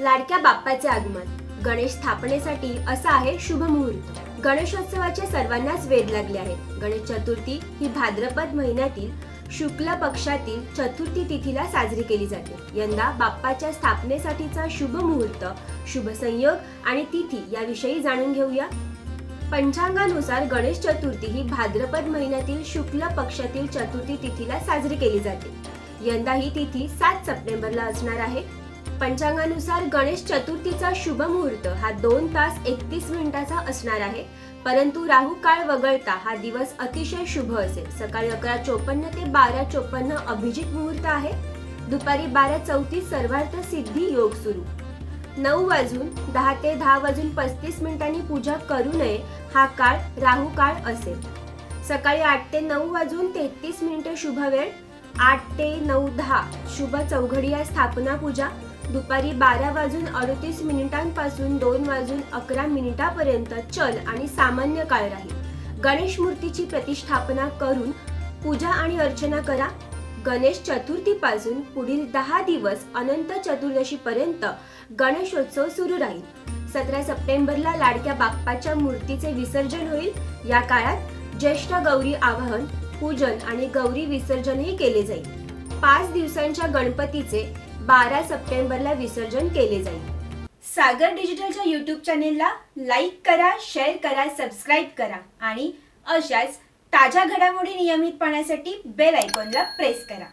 लाडक्या बाप्पाचे आगमन. गणेश स्थापनेसाठी असा आहे शुभ मुहूर्त. गणेशोत्सवाचे सर्वांनाच वेध लागले आहेत गणेश चतुर्थी ही भाद्रपद महिन्यातील शुक्ल पक्षातील चतुर्थी तिथीला साजरी केली जाते. यंदा बाप्पाच्या स्थापनेसाठीचा शुभ मुहूर्त शुभ संयोग आणि तिथी याविषयी जाणून घेऊया. पंचांगानुसार गणेश चतुर्थी ही भाद्रपद महिन्यातील शुक्ल पक्षातील चतुर्थी तिथीला साजरी केली जाते. यंदा ही तिथी सात सप्टेंबरला असणार आहे. पंचांगानुसार गणेश चतुर्थीचा शुभ मुहूर्त हा दोन तास एकतीस मिनिटाचा असणार आहे. परंतु राहू काळ वगळता हा दिवस अतिशय शुभ असेल. सकाळी अकरा चोपन्न ते बारा चोपन्न अभिजित मुहूर्त आहे. दुपारी बारा चौतीस सर्वार्थ सिद्धी योग सुरू. नऊ वाजून दहा ते दहा वाजून पस्तीस मिनिटांनी पूजा करू नये हा काळ राहू काळ असेल. सकाळी आठ ते नऊ वाजून तेहतीस मिनिटे शुभ वेळ आठ ते नऊ दहा शुभ चौघडिया स्थापना पूजा दुपारी बारा वाजून अडतीस मिनिटांपासून दोन वाजून अकरा मिनिटापर्यंत चल आणि सामान्य काळ राहील. गणेश मूर्तीची प्रतिष्ठापना करून पूजा आणि अर्चना करा. गणेश चतुर्थीपासून पुढील दहा दिवस अनंत चतुर्दशीपर्यंत गणेशोत्सव सुरू राहील. सतरा सप्टेंबरला लाडक्या बाप्पाच्या मूर्तीचे विसर्जन होईल. या काळात ज्येष्ठ गौरी आवाहन पूजन आणि गौरी विसर्जनही केले जाईल. पाच दिवसांच्या गणपतीचे बारा सप्टेंबरला विसर्जन केले जाईल. सागर डिजिटलच्या यूट्यूब चॅनेलला लाईक करा शेअर करा सबस्क्राईब करा आणि अशाच ताज्या घडामोडी नियमित पाहण्यासाठी बेल आयकॉनला प्रेस करा.